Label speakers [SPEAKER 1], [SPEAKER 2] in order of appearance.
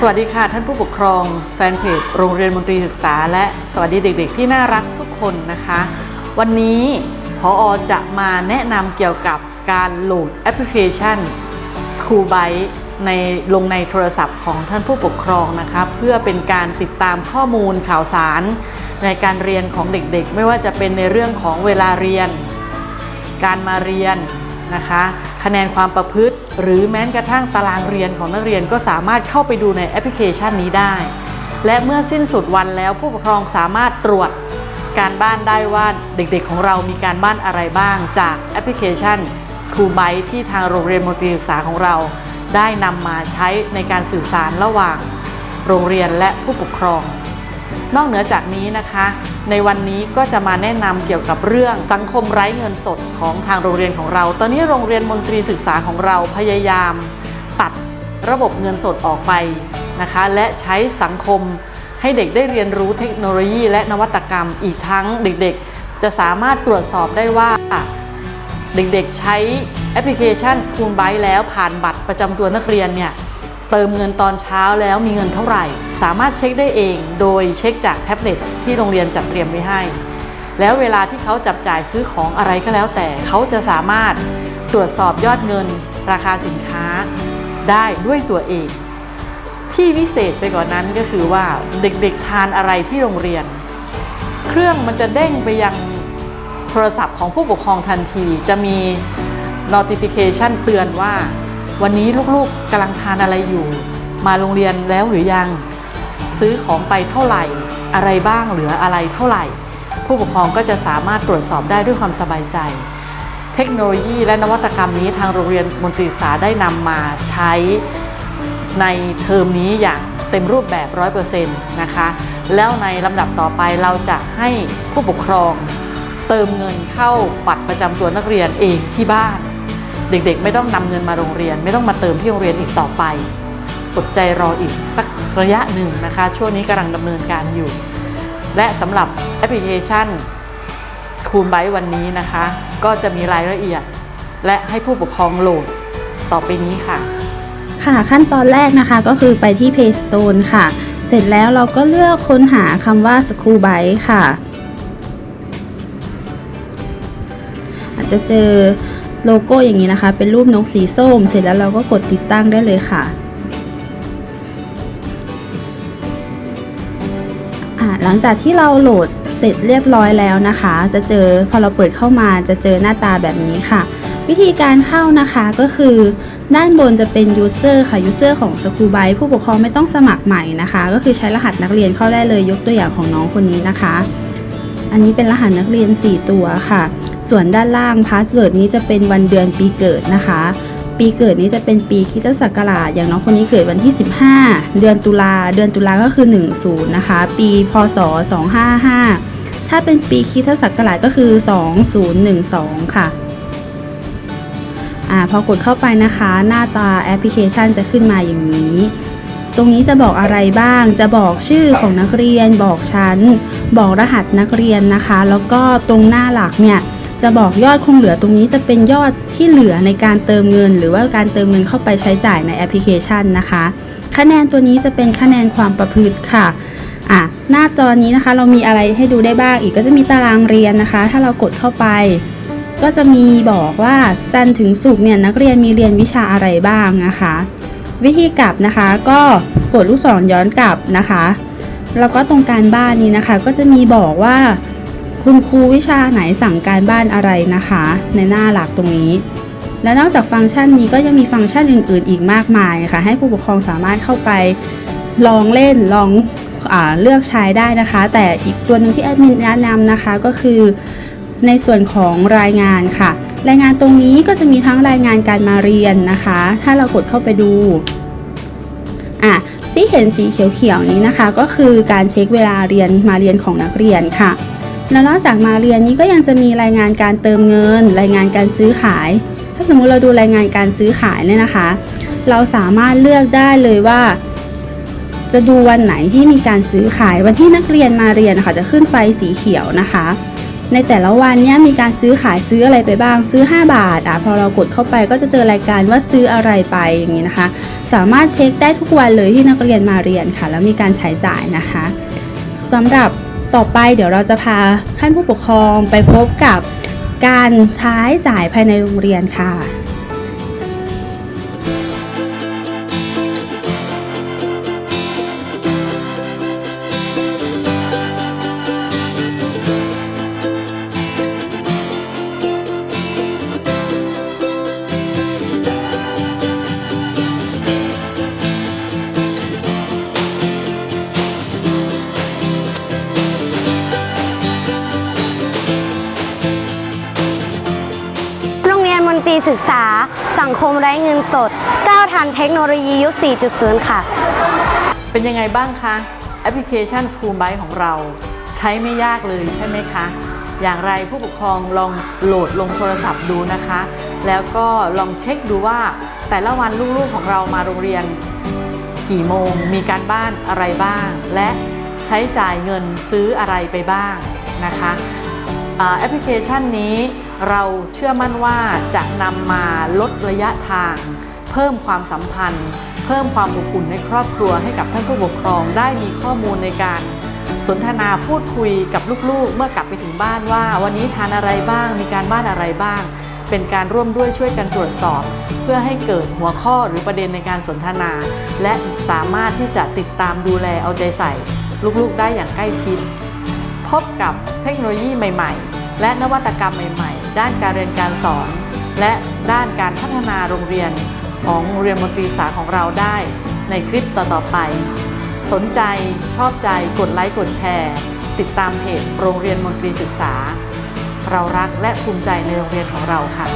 [SPEAKER 1] สวัสดีค่ะท่านผู้ปกครอง แฟนเพจโรงเรียนมนตรีศึกษา และสวัสดีเด็ก ๆ ที่น่ารักทุกคนนะคะ วันนี้พออจะมาแนะนำเกี่ยวกับการโหลดแอปพลิเคชัน School Byte ในลงในโทรศัพท์ของท่านผู้ปกครองนะคะเพื่อเป็นการติดตามข้อมูลข่าวสาร ในการเรียนของเด็กๆ ไม่ว่าจะเป็นในเรื่องของเวลาเรียน การมาเรียน นะคะ คะแนนความประพฤติ หรือแม้กระทั่งตารางเรียนของนักเรียนก็สามารถเข้าไปดูในแอปพลิเคชันนี้ได้ และเมื่อสิ้นสุดวันแล้วผู้ปกครองสามารถตรวจการบ้านได้ว่าเด็กๆของเรามีการบ้านอะไรบ้างจากแอปพลิเคชัน School Byte ที่ทางโรงเรียนมนตรีศึกษาของเรา ได้นำมาใช้ในการสื่อสารระหว่าง โรงเรียนและผู้ปกครอง นอกเหนือจากนี้นะคะ ในวันนี้ก็จะมาแนะนำเกี่ยวกับเรื่องสังคมไร้เงินสดของทางโรงเรียนของเรา ตอนนี้โรงเรียนมนตรีศึกษาของเราพยายามตัดระบบเงินสดออกไปนะคะ และใช้สังคมให้เด็กได้เรียนรู้เทคโนโลยี และนวัตกรรมอีกทั้งเด็กๆ จะสามารถตรวจสอบได้ว่าเด็กๆใช้แอปพลิเคชัน School b y แล้วผ่านบัตรประจำตัวนักเรียนเนี่ย เติมเงินตอนเช้าแล้วมีเงินเท่าไหร่ สามารถเช็คได้เองโดยเช็คจากแท็บเล็ตที่โรงเรียนจัดเตรียมไว้ให้ แล้วเวลาที่เขาจับจ่ายซื้อของอะไรก็แล้วแต่เขาจะสามารถตรวจสอบยอดเงิน ราคาสินค้า ได้ด้วยตัวเอง ที่พิเศษไปกว่านนั้นก็คือว่าเด็กๆทานอะไรที่โรงเรียน เครื่องมันจะเด้งไปยังโทรศัพท์ของผู้ปกครองทันทีจะมี notification เตือนว่า วันนี้ลูกๆกำลังทานอะไรอยู่ มาโรงเรียนแล้วหรือยัง ซื้อของไปเท่าไหร่ อะไรบ้างเหลืออะไรเท่าไหร่ ผู้ปกครองก็จะสามารถตรวจสอบได้ด้วยความสบายใจ เทคโนโลยีและนวัตกรรมนี้ทางโรงเรียนมนตรีศึกษาได้นำมาใช้ในเทอมนี้อย่างเต็มรูปแบบ 100%นะคะ แล้วในลำดับต่อไปเราจะให้ผู้ปกครองเติมเงินเข้าบัตรประจำตัวนักเรียนเองที่บ้าน เด็กๆ ไม่ต้องนำเงินมาโรงเรียน ไม่ต้องมาเติมที่โรงเรียนอีกต่อไปอดใจรออีกสักระยะหนึ่งนะคะ ช่วงนี้กำลังดำเนินการอยู่ และสำหรับแอปพลิเคชัน School Byte วันนี้นะคะ ก็จะมีรายละเอียด และให้ผู้ปกครองโหลดต่อไปนี้ค่ะ
[SPEAKER 2] ค่ะขั้นตอนแรกนะคะก็คือไปที่ Play Store ค่ะ เสร็จแล้วเราก็เลือกค้นหาคำว่า School Byte ค่ะ อาจจะเจอ โลโก้อย่างนี้นะคะ เป็นรูปนกสีส้ม เสร็จแล้วเราก็กดติดตั้งได้เลยค่ะหลังจากที่เราโหลดเสร็จเรียบร้อยแล้วนะคะ จะเจอพอเราเปิดเข้ามาจะเจอหน้าตาแบบนี้ค่ะ วิธีการเข้านะคะก็คือ ด้านบนจะเป็น user ค่ะ user ของ School Byte ผู้ปกครองไม่ต้องสมัครใหม่นะคะ ก็คือใช้รหัสนักเรียนเข้าได้เลยยกตัวอย่างของน้องคนนี้นะคะ อันนี้เป็นรหัสนักเรียน 4 ตัวค่ะ ส่วนด้านล่าง password นี้จะเป็นวันเดือนปีเกิดนะคะ ปีเกิดนี้จะเป็นปีคริสตศักราชอย่างน้องคนนี้เกิดวันที่ 15 เดือนตุลาเดือนตุลาก็คือ 10 นะคะ ปีพศ 255 ถ้าเป็นปีคริสตศักราชก็คือ 2012 ค่ะอ่าพอกดเข้าไปนะคะ หน้าตาแอปพลิเคชันจะขึ้นมาอย่างนี้ ตรงนี้จะบอกอะไรบ้าง จะบอกชื่อของนักเรียน บอกชั้น บอกรหัสนักเรียนนะคะ แล้วก็ตรงหน้าหลักเนี่ย จะบอกยอดคงเหลือตรงนี้จะเป็นยอดที่เหลือในการเติมเงิน หรือว่าการเติมเงินเข้าไปใช้จ่ายในแอปพลิเคชันนะคะ คะแนนตัวนี้จะเป็นคะแนนความประพฤติค่ะอะหน้าตอนนี้นะคะเรามีอะไรให้ดูได้บ้างอีกก็จะมีตารางเรียนนะคะ ถ้าเรากดเข้าไป ก็จะมีบอกว่าจันถึงศุกเนี่ยนักเรียนมีเรียนวิชาอะไรบ้างนะคะ วิธีกลับนะคะก็กดลูกศรย้อนกลับนะคะ แล้วก็ตรงการบ้านนี้นะคะ ก็จะมีบอกว่า คุณครูวิชาไหนสั่งการบ้านอะไรนะคะ ในหน้าหลักตรงนี้ และนอกจากฟังก์ชันนี้ก็ยังมีฟังก์ชันอื่น ๆ อีกมากมายค่ะ ให้ผู้ปกครองสามารถเข้าไปลองเล่นลองอเลือกใช้ได้นะคะ แต่อีกตัวหนึ่งที่แอดมินแนะนำนะคะก็คือในส่วนของรายงานค่ะ รายงานตรงนี้ก็จะมีทั้งรายงานการมาเรียนนะคะ ถ้าเรากดเข้าไปดูอะที่เห็นสีเขียวๆนี้นะคะ ก็คือการเช็คเวลาเรียนมาเรียนของนักเรียนค่ะ แล้วนอกจากมาเรียนนี้ก็ยังจะมีรายงานการเติมเงิน รายงานการซื้อขาย ถ้าสมมุติเราดูรายงานการซื้อขายเนี่ยนะคะ เราสามารถเลือกได้เลยว่า จะดูวันไหนที่มีการซื้อขายวันที่นักเรียนมาเรียนนะคะจะขึ้นไฟสีเขียวนะคะ ในแต่ละวันนี่ยมีการซื้อขายซื้ออะไรไปบ้างซื้อ 5 บาทอะพอเรากดเข้าไปก็จะเจอรายการว่าซื้ออะไรไปอย่างนี้นะคะ สามารถเช็คได้ทุกวันเลยที่นักเรียนมาเรียนค่ะ แล้วมีการใช้จ่ายนะคะสำหรับ ต่อไปเดี๋ยวเราจะพาท่านผู้ปกครองไปพบกับการใช้จ่ายภายในโรงเรียนค่ะ
[SPEAKER 3] ศึกษา สังคมไร้เงินสดก้าวทันเทคโนโลยียุค 4.0 ค่ะ
[SPEAKER 1] เป็นยังไงบ้างคะแอปพลิเคชัน School Byte ของเรา ใช้ไม่ยากเลยใช่ไหมคะ อย่างไรผู้ปกครองลองโหลดลงโทรศัพท์ดูนะคะ แล้วก็ลองเช็คดูว่าแต่ละวันลูกๆของเรามาโรงเรียนกี่โมง มีการบ้านอะไรบ้าง และใช้จ่ายเงินซื้ออะไรไปบ้างนะคะ แอปพลิเคชันนี้เราเชื่อมั่นว่าจะนำมาลดระยะทาง เพิ่มความสัมพันธ์ เพิ่มความอบอุ่นในครอบครัวให้กับท่านผู้ปกครองได้มีข้อมูลในการสนทนาพูดคุยกับลูกๆ เมื่อกลับไปถึงบ้านว่า วันนี้ทานอะไรบ้าง มีการบ้านอะไรบ้าง เป็นการร่วมด้วยช่วยกันตรวจสอบ เพื่อให้เกิดหัวข้อหรือประเด็นในการสนทนา และสามารถที่จะติดตามดูแลเอาใจใส่ ลูกๆ ได้อย่างใกล้ชิด พบกับเทคโนโลยีใหม่ๆ และนวัตกรรมใหม่ๆ ด้านการเรียนการสอน และด้านการพัฒนาโรงเรียนของเรียนมนตรีศึกษาของเราได้ในคลิปต่อๆไป สนใจชอบใจกดไลค์กดแชร์ ติดตามเพจโรงเรียนมนตรีศึกษา เรารักและภูมิใจในโรงเรียนของเราค่ะ